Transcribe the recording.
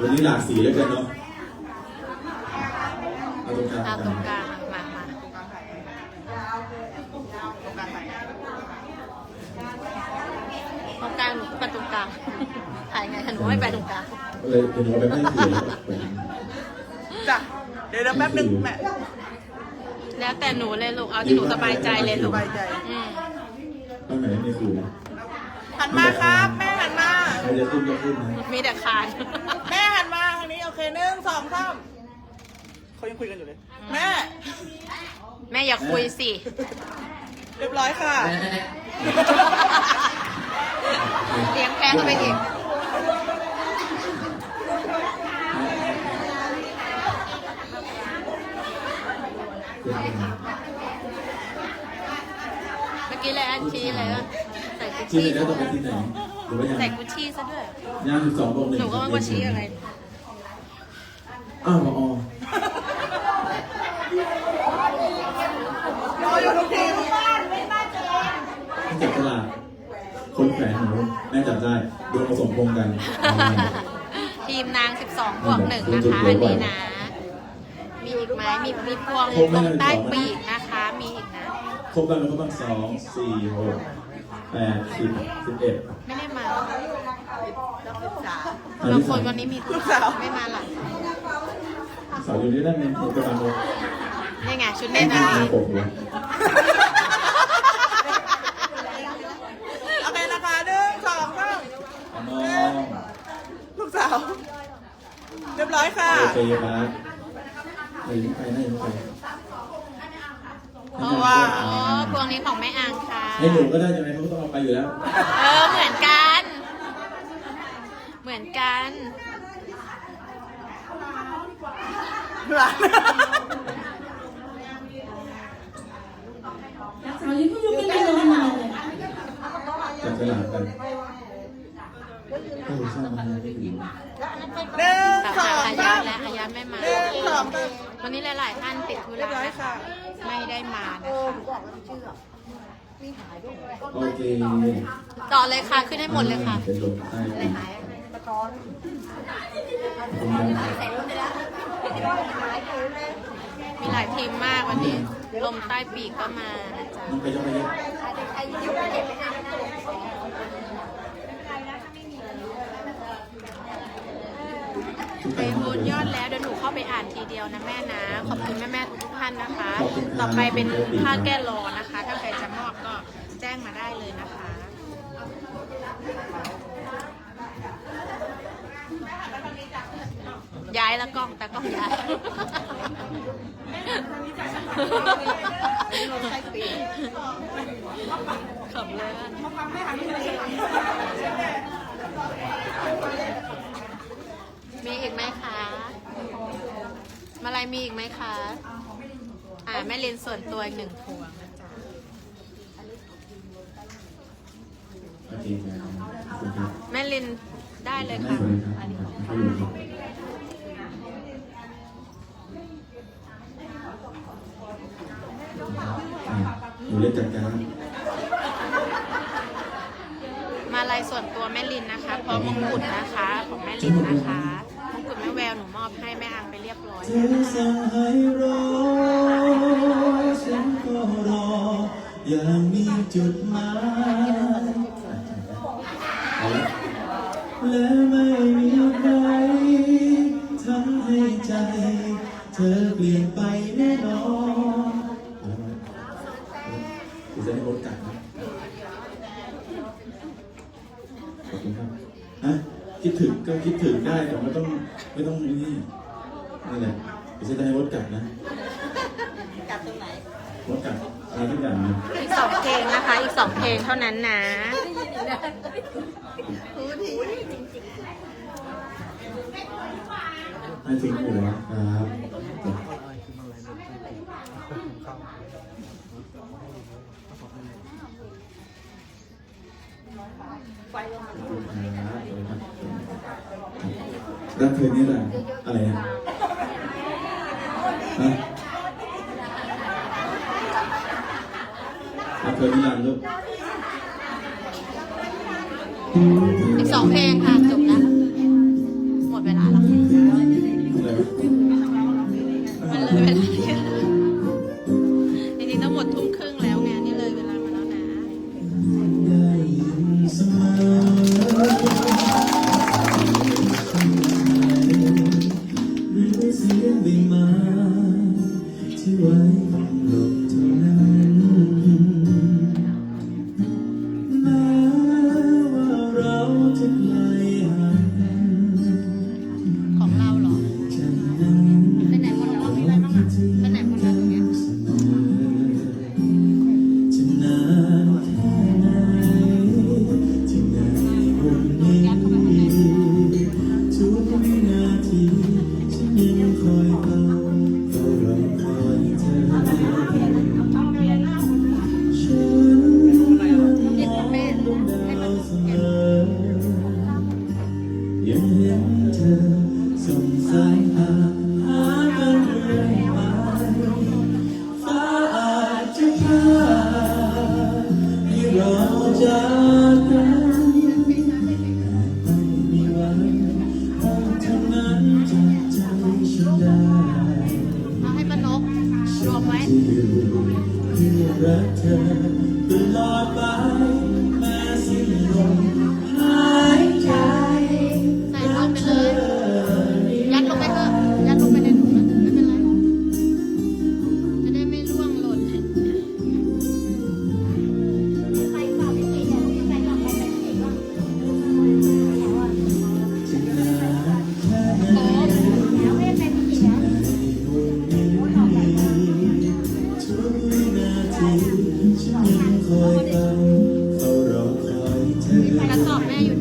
วันนี้หลากสีแล้วกันเนาะเอาตรงกลางเอาตรงกลางมามาตรงกลางไหนตรงกลางหนูก็ไปตรงกลางถ่ายไงหนูไม่ไปตรงกลางเลยเป็นหัวไปไม่ถือแล้วแบบจ้ะเดี๋ยวเดี๋ยวแป๊บนึงแม่แล้วแต่หนูเลยลูกเอาที่หนูสบายใจเลยลูกสบายใจอืมข้างไหนในสูงหันมาครับ จะขึ้นก็ขึ้นนะมีแต่คานแม่หันมาทางนี้โอเคหนึ่งสองสามเขายังคุยกันอยู่เลย แม่ แม่อย่าคุยสิ เรียบร้อยค่ะ เสียงแพ้เข้าไปอีกเมื่อกี้เลยอันชี้เลยว่าใส่กุชที่ชี่ไหนแล้วต้องไปที่ไหน หรือว่ายังใส่กุชชี่ซะด้วย ย่างสิบสองบวกหนึ่งหนูก็ว่าว่าชี้อะไร อ้าวอ๋อรออยู่ทุกทีที่จับฉลากคนแขวนหนูแม่จับได้โดนผสมพงษ์กันทีมนาง 12 บวกหนึ่งนะคะอันนี้นะ มีอีกไหมมีมีพวงตรงใต้ปีกนะคะ มีอีกนะ ครบกันแล้วก็บ้างสองสี่หก แปดสิบสิบเอ็ดไม่ได้มาอันบางที่คสานมวันนี้มีธุระไม่มาหลังสาวอยู่นี่ได้ไหมเห็นกำลังเลยนี่ไงชุดเล่นอันหน้านี้ปกเลยโอเคนะคะหนึ่งสองสามเอาน้องลูกสาว เรียบร้อยค่ะโอเคครับไปไปไหนไป เพราะว่าอ๋อพวงนี้ของแม่อังค่ะ ให้หนูก็ได้ใช่ไหมเขาก็ต้องเอาไปอยู่แล้ว เออ เหมือนกัน เหมือนกันหลานสาวนี้ก็ยังไม่ได้ลงมาเลยจับฉลากกันให้หนูสร้างมาให้ดีหนึ่งกับสอง วันนี้หลายๆท่านติดธุเรียระบร้อยนะค่ะคะไม่ได้มานะคะโอเคต่อเลยค่ะขึ้นให้หมดเลยค่ะเป็นลมใต้ปีกขอบคุณครับมีหลายทีมมากวันนี้ ลมใต้ปีกก็มานะจ๊ะมันไปยังไงเนี่ยไปโอนยอดแล้วเดี๋ยวหนู เข้าไปอ่านทีเดียวนะแม่นะ ขอบคุณแม่แม่ๆทุกท่านนะคะ ต่อไปเป็นผ้าแก้รอนะคะ ถ้าใครจะมอบก็แจ้งมาได้เลยนะคะย้ายแล้วกล้องแต่กล้องย้ายขำเลยมีอีกไหมคะ มาลายมีอีกไหมคะอ่าแม่เรียนส่วนตัวอีกหนึ่งพวงนะจ๊ะโอเคครับขอบคุณครับแม่ลินได้เลยแม่ค่ะ สวัสดีครับให้ดูครับอะหนูเล่นจัดการมาลายส่วนตัวแม่ลินนะคะพร้อมมงกุฎนะคะ ของแม่ลินนะคะ อบให้แม่อังไปเรียบร้อยเธแล้วอนะคะสั่งให้รอฉันก็รออย่างมีจุดหมายและไม่มีใครทำให้ใจ เธอเปลี่ยนไป ก็คิดถึงได้แต่ไม่ต้องไม่ต้องนี่นี่แหละเดี๋ยวจะให้รถกัดนะกัดตรงไหนรถกัดอะไรทุกอย่างนะอีกสองเพลงนะคะ อีกสองเพลงเท่านั้นนะให้ถึงหัวครับ รักเธอนี่แหละอะไรนะฮะรักเธอนี่แหละลูก อีกสองเพลงค่ะ my love. ยิ่เราจากกันมีวันต้เท่านั้นจะใจฉันได้เอนกรวมไว้ที่รักเธอตลอดไป เคยรอคอยเธอ แล้วตอบแม่อยู่